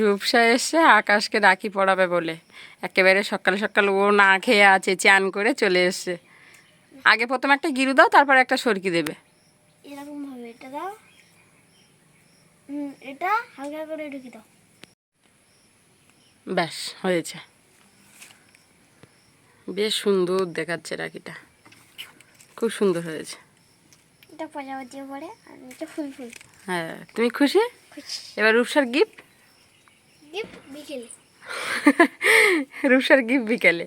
রূপসা এসে আকাশকে রাখি পড়াবে বলে। একেবারে সকাল সকাল ও না খেয়ে আছে চান করে চলে এসছে। আগে প্রথমে একটা গিরু দাও তারপর একটা সরকি দেবে। এরকম ভাবে এটা দাও। এটা হালকা করে ঢুকে দাও। ব্যাস হয়েছে। বেশ সুন্দর দেখাচ্ছে রাখিটা। খুব সুন্দর হয়েছে। এটা পরে আর এটা ফুল ফুল। হ্যাঁ তুমি খুশি? এবার রূপসার গিফট? রূপসার গিফট বিকেলে।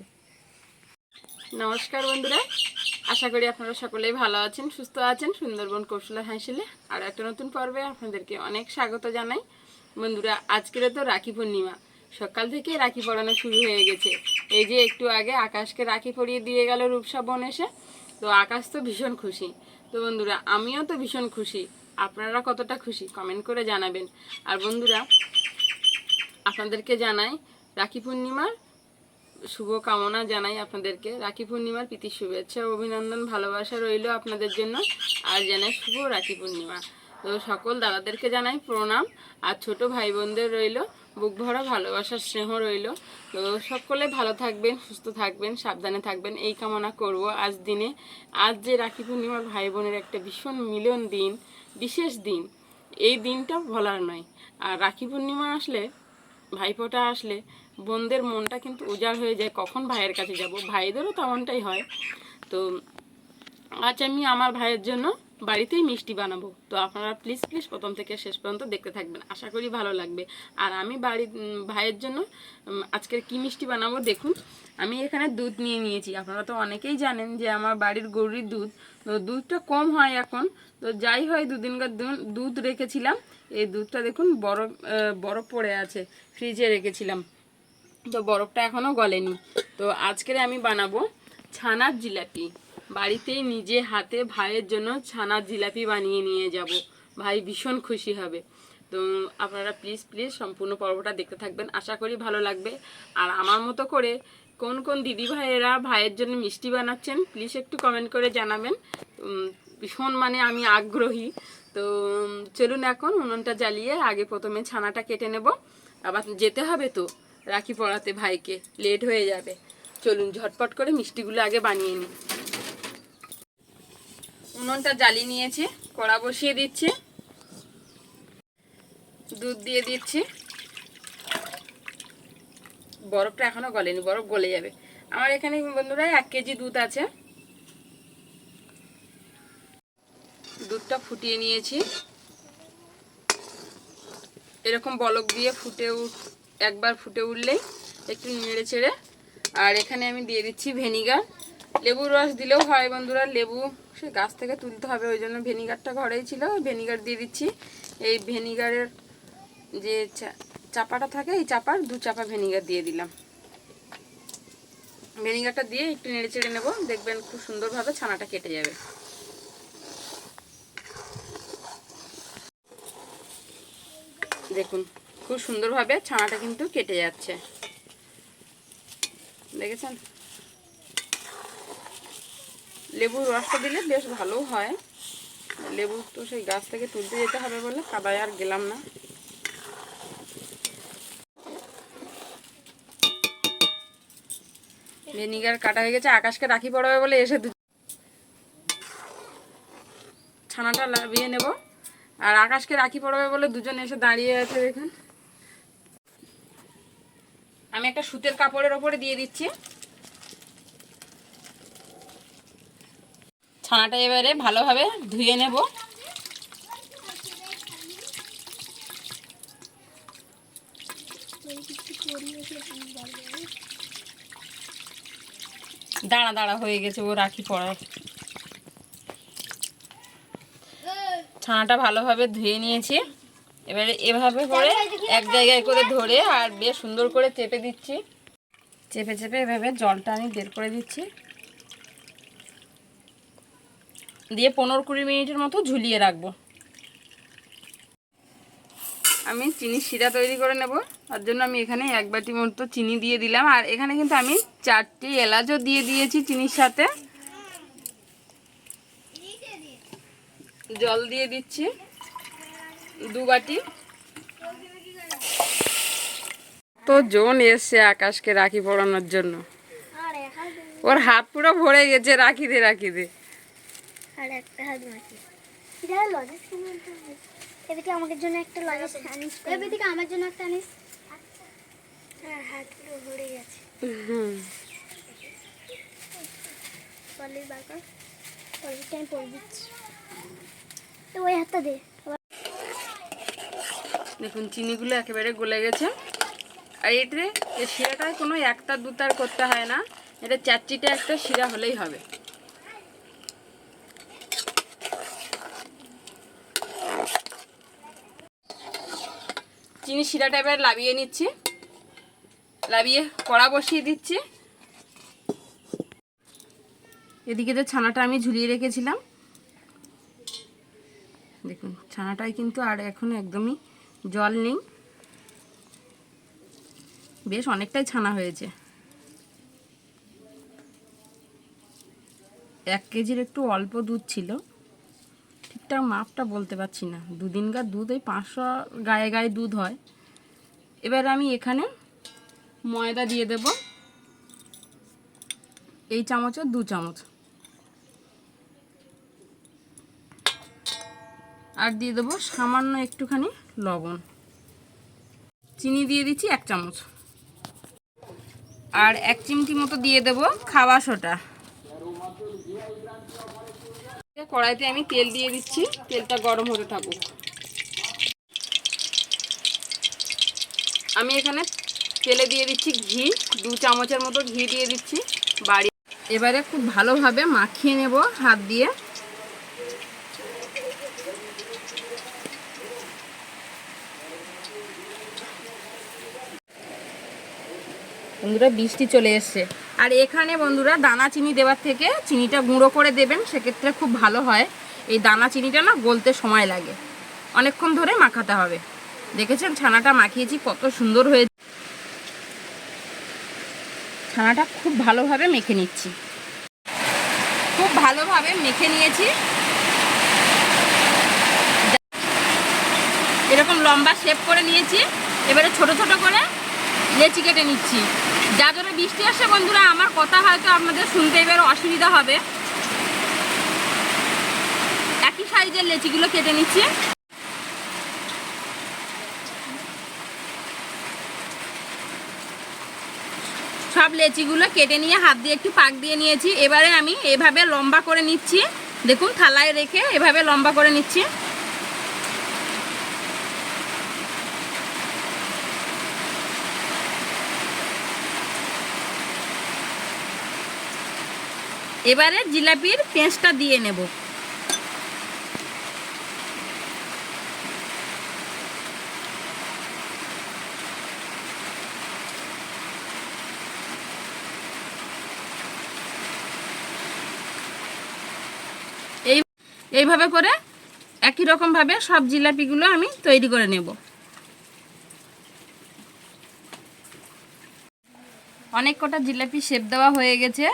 নমস্কার বন্ধুরা আশা করি আপনারা সকলেই ভালো আছেন সুস্থ আছেন। সুন্দরবন কৌশলা হাসিলে আর একটা নতুন পর্বে আপনাদেরকে অনেক স্বাগত জানাই। বন্ধুরা আজকের তো রাখি পূর্ণিমা। সকাল থেকে রাখি পড়ানো শুরু হয়ে গেছে। এই যে একটু আগে আকাশকে রাখি পরিয়ে দিয়ে গেল রূপসা বন এসে তো আকাশ তো ভীষণ খুশি। তো বন্ধুরা আমিও তো ভীষণ খুশি। আপনারা কতটা খুশি? কমেন্ট করে জানাবেন। আর বন্ধুরা, আপনাদেরকে জানাই রাখি পূর্ণিমার শুভ কামনা জানাই আপনাদেরকে। রাখি পূর্ণিমার প্রীতি, শুভেচ্ছা অভিনন্দন, ভালোবাসা রইল আপনাদের জন্য। আর জানাই শুভ রাখি পূর্ণিমা। তো সকল দাদাদেরকে জানাই প্রণাম। আর ছোট ভাই বোনদের রইল, বুক ভরা ভালোবাসার স্নেহ রইল। তো সকলে ভালো থাকবেন, সুস্থ থাকবেন, সাবধানে থাকবেন। এই কামনা করব আজ দিনে। আজ যে রাখি পূর্ণিমার ভাই বোনের একটা ভীষণ মিলন দিন বিশেষ দিন। এই দিনটা ভোলার নয়। আর রাখি পূর্ণিমা আসলে, ভাইফোঁটা আসলে, বোনদের মনটা কিন্তু উজাড় হয়ে যায়, কখন ভাইয়ের কাছে যাব? ভাইদেরও তেমনটাই হয়। তো আজ আমি আমার ভাইয়ের জন্য বাড়িতেই মিষ্টি বানাবো। তো আপনারা প্লিজ প্লিজ প্রথম থেকে শেষ পর্যন্ত দেখতে থাকবেন। আশা করি ভালো লাগবে। আর আমি বাড়ি ভাইয়ের জন্য আজকের কি মিষ্টি বানাবো দেখুন। আমি এখানে দুধ নিয়ে নিয়েছি। আপনারা তো অনেকেই জানেন যে আমার বাড়ির গরুর দুধ। তো দুধটা কম হয় এখন। তো যাই হয় দুদিনকার দুধ রেখেছিলাম। এই দুধটা দেখুন বরফ বরফ পড়ে আছে, ফ্রিজে রেখেছিলাম। তো বরফটা এখনও গলেনি। তো আজকের আমি বানাবো ছানার জিলাপি। বাড়িতেই নিজে হাতে ভাইয়ের জন্য ছানার জিলাপি বানিয়ে নিয়ে যাব। ভাই ভীষণ খুশি হবে। তো আপনারা প্লিজ প্লিজ সম্পূর্ণ পর্বটা দেখতে থাকবেন। আশা করি ভালো লাগবে। আর আমার মতো করে কোন কোন দিদি ভাইয়েরা ভাইয়ের জন্য মিষ্টি বানাচ্ছেন প্লিজ একটু কমেন্ট করে জানাবেন। ভীষণ মানে আমি আগ্রহী। তো চলুন এখন উনুনটা জ্বালিয়ে আগে প্রথমে ছানাটা কেটে নেব। আবার যেতে হবে তো, রাখি পড়াতে ভাইকে, লেট হয়ে যাবে। চলুন ঝটপট করে মিষ্টিগুলো আগে বানিয়ে নিই। উনুনটা জ্বালিয়ে নিয়েছে, কড়া বসিয়ে দিচ্ছে। দুধ দিয়ে দিচ্ছি। বরফটা এখনও গলেনি, বরফ গলে যাবে। আমার এখানে বন্ধুরা এক কেজি দুধ আছে। দুধটা ফুটিয়ে নিয়েছি। এরকম বলক দিয়ে ফুটে একবার ফুটে উঠলেই একটু নেড়ে চেড়ে। আর এখানে আমি দিয়ে দিচ্ছি ভেনিগার। লেবুর রস দিলেও হয় বন্ধুরা, লেবু সে গাছ থেকে তুলতে হবে, ওই জন্য ভেনিগারটা ঘরেই ছিল ভেনিগার দিয়ে দিচ্ছি। এই ভেনিগারের যে চাপাটা থাকে, এই চাপার দু চাপা ভেনিগার দিয়ে দিলাম। ভেনিগারটা দিয়ে একটু নেড়ে চেড়ে নেব, দেখবেন খুব সুন্দরভাবে ছানাটা কেটে যাবে। দেখুন, খুব সুন্দরভাবে ছানাটা কিন্তু কেটে যাচ্ছে। দেখেছেন? লেবুর রসটা দিলে বেশ ভালো হয়। লেবু তো সেই গাছ থেকে তুলতে যেতে হবে বলে কাদায় আর গেলাম না। ভেনিগার কাটা হয়ে গেছে, আকাশকে রাখি পড়াবে বলে এসে ছানাটা লাভিয়ে নেব। আর আকাশকে রাখি পড়াবে বলে দুজন এসে দাঁড়িয়ে আছে দেখুন। আমি একটা সুতের কাপড়ের ওপরে দিয়ে দিচ্ছি। ছানাটা এবারে ভালোভাবে ধুয়ে নেব। দাঁড়া দাঁড়া হয়ে গেছে ও রাখি পড়ায়। ছানাটা ভালোভাবে ধুয়ে নিয়েছি। এবারে এভাবে করে এক জায়গায় করে ধরে আর বেশ সুন্দর করে চেপে দিচ্ছি। চেপে চেপে এভাবে জলটা আমি বের করে দিচ্ছি। দিয়ে পনেরো কুড়ি মিনিটের মতো ঝুলিয়ে রাখব। আমি চিনি শিরা তৈরি করে নেব। তার জন্য আমি এখানে এক বাটি মতো চিনি দিয়ে দিলাম। আর এখানে কিন্তু আমি চারটি এলাচও দিয়ে দিয়েছি চিনির সাথে। জল দিয়ে দিচ্ছি দু বাটি। তো জন এসছে আকাশকে রাখি পরানোর জন্য। আর ওর হাত পুরো ভরে গেছে রাখি দে রাখি দে। আর একটা হাত বাকি। এটা লজেস কিনে এদিকে আমাদের জন্য একটা লজেস আনিস এদিকে আমার জন্য একটা আনিস? হ্যাঁ হাত পুরো ভরে গেছে। হুম। পলির পলিরটা আমি পরে দিচ্ছি। ওই হাতটা দে। দেখুন, চিনিগুলো একেবারে গলে গেছে। আর এটাতে এই শিরাটায় কোনো একটা দুতার করতে হয় না। এটা চারচিটে একটা শিরা হলেই হবে। চিনি শিরাটা এবার লাবিয়ে নিচ্ছি। লাবিয়ে কড়া বসিয়ে দিচ্ছি। এদিকে তো ছানাটা আমি ঝুলিয়ে রেখেছিলাম। দেখুন ছানাটায় কিন্তু আর এখন একদমই জল নেই। বেশ অনেকটাই ছানা হয়েছে। এক কেজির একটু অল্প দুধ ছিল। ঠিকঠাক মাপটা বলতে পারছি না। দুদিনকার দুধ, ওই পাঁচশো গায়ে গায়ে দুধ হয়। এবার আমি এখানে ময়দা দিয়ে দেব। এই চামচের দু চামচ। আর দিয়ে দেবো সামান্য একটুখানি লবণ। চিনি দিয়ে দিচ্ছি এক চামচ। আর এক চিমটি মতো দিয়ে দেবো খাওয়া সোটা। কড়াইতে আমি তেল দিয়ে দিচ্ছি, তেলটা গরম হতে থাকুক। আমি এখানে তেলে দিয়ে দিচ্ছি ঘি, দু চামচের মতো ঘি দিয়ে দিচ্ছি। বাড়ি এবারে খুব ভালোভাবে মাখিয়ে নেব হাত দিয়ে। বন্ধুরা, বৃষ্টি চলে এসছে। আর এখানে বন্ধুরা, দানা চিনি দেওয়ার থেকে চিনিটা গুঁড়ো করে দেবেন, সেক্ষেত্রে খুব ভালো হয়। এই দানা চিনিটা না গলতে সময় লাগে। অনেকক্ষণ ধরে মাখাতে হবে। দেখেছেন, ছানাটা মাখিয়েছি, কত সুন্দর হয়েছে ছানাটা খুব ভালোভাবে মেখে নিচ্ছি। খুব ভালোভাবে মেখে নিয়েছি। এরকম লম্বা শেপ করে নিয়েছি। এবারে ছোট ছোট করে লেচি কেটে নিচ্ছি। যা জোরে বৃষ্টি আসে বন্ধুরা, আমার কথা হয়তো আপনাদের শুনতে এবার অসুবিধা হবে। একই সাইজের লেচিগুলো কেটে নিচ্ছি। সব লেচিগুলো কেটে নিয়ে হাত দিয়ে একটু পাক দিয়ে নিয়েছি। এবারে আমি এভাবে লম্বা করে নিচ্ছি। দেখুন, থালায় রেখে এভাবে লম্বা করে নিচ্ছি। এবারে জিলাপির পেঁচটা দিয়ে নেব। এই, এইভাবে করে একই রকমভাবে সব জিলাপিগুলো আমি তৈরি করে নেব। অনেক কটা জিলাপি শেপ দেওয়া হয়ে গেছে।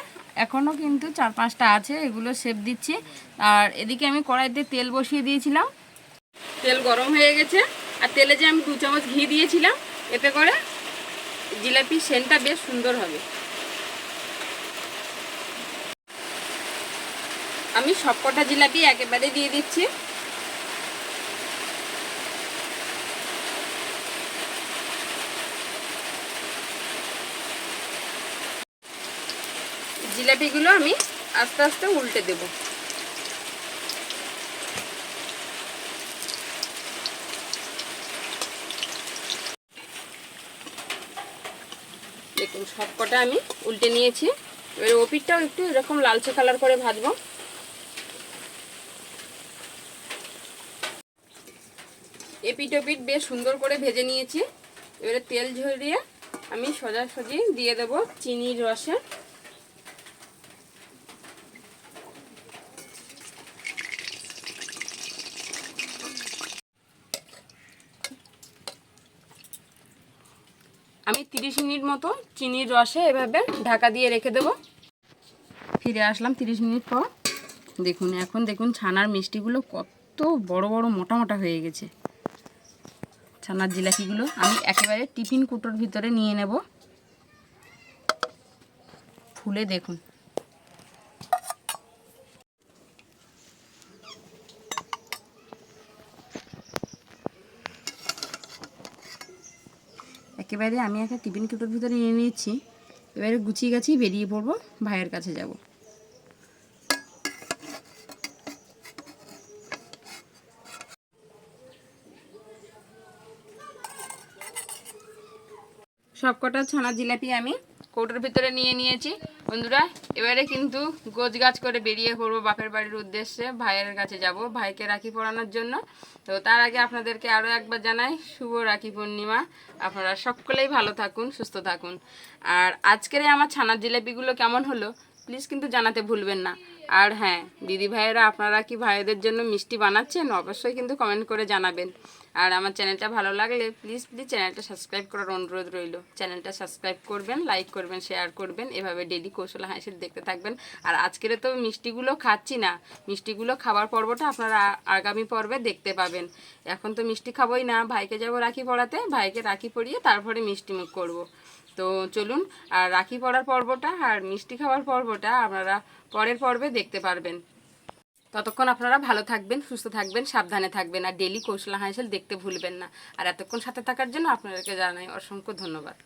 এখনও কিন্তু চার পাঁচটা আছে, এগুলো সেপ দিচ্ছি। আর এদিকে আমি কড়াইতে তেল বসিয়ে দিয়েছিলাম। তেল গরম হয়ে গেছে। আর তেলে যে আমি দু চামচ ঘি দিয়েছিলাম, এতে করে জিলাপি সেনটা বেশ সুন্দর হবে। আমি সবকটা জিলাপি একেবারে দিয়ে দিচ্ছি। জিলাপিগুলো আমি আস্তে আস্তে উল্টে দেব। দেখুন সবকটা আমি উল্টে নিয়েছি। এবার ওপিটটাও একটু এরকম লালচে কালার করে ভাজবো। এপিট ওপিট বেশ সুন্দর করে ভেজে নিয়েছি। এবারে তেল ঝরিয়ে আমি সোজাসুজি দিয়ে দেব চিনির রসে। আমি তিরিশ মিনিট মতো চিনির রসে এভাবে ঢাকা দিয়ে রেখে দেব। ফিরে আসলাম তিরিশ মিনিট পর। দেখুন, এখন দেখুন ছানার মিষ্টিগুলো কত বড় বড় মোটা মোটা হয়ে গেছে। ছানার জিলাপিগুলো আমি একেবারে টিফিন কুটোর ভিতরে নিয়ে নেব। ফুলে দেখুন একেবারে আমি একটা টিফিন কিটোর ভিতরে নিয়ে নিয়েছি। এবারে গুছিয়ে গাছিয়ে বেরিয়ে পড়ব, ভাইয়ের কাছে যাব। সবকটা ছানা জিলাপি আমি কৌটোর ভিতরে নিয়ে নিয়েছি। বন্ধুরা এবারে কিন্তু গোছ গাছ করে বেরিয়ে পড়ব বাপের বাড়ির উদ্দেশ্যে, ভাইয়ের কাছে যাব। ভাইকে রাখি পরানোর জন্য। তো তার আগে আপনাদেরকে আরও একবার জানাই, শুভ রাখি পূর্ণিমা। আপনারা সকলেই ভালো থাকুন, সুস্থ থাকুন। আর আজকের আমার ছানার জিলাপিগুলো কেমন হলো প্লিজ কিন্তু জানাতে ভুলবেন না। আর হ্যাঁ দিদি ভাইয়েরা, আপনারা কি ভাইদের জন্য মিষ্টি বানাচ্ছেন, অবশ্যই কিন্তু কমেন্ট করে জানাবেন। আর আমার চ্যানেলটা ভালো লাগলে প্লিজ প্লিজ চ্যানেলটা সাবস্ক্রাইব করার অনুরোধ রইল। চ্যানেলটা সাবস্ক্রাইব করবেন লাইক করবেন শেয়ার করবেন, এভাবে ডেলি কৌশল হাসির দেখতে থাকবেন। আর আজকের তো মিষ্টিগুলো খাচ্ছি না। মিষ্টিগুলো খাবার পর্বটা আপনারা আগামী পর্বে দেখতে পাবেন। এখন তো মিষ্টি খাবোই না। ভাইকে যাব রাখি পড়াতে। ভাইকে রাখি পরিয়ে তারপরে মিষ্টি মুখ করব। তো চলুন, আর রাখি পড়ার পর্বটা আর মিষ্টি খাওয়ার পর্বটা আপনারা পরের পর্বে দেখতে পারবেন। ততক্ষণ আপনারা ভালো থাকবেন, সুস্থ থাকবেন, সাবধানে থাকবেন আর ডেলি কৌশলা হাঁসেল দেখতে ভুলবেন না। আর এতক্ষণ সাথে থাকার জন্য আপনাদেরকে জানাই অসংখ্য ধন্যবাদ।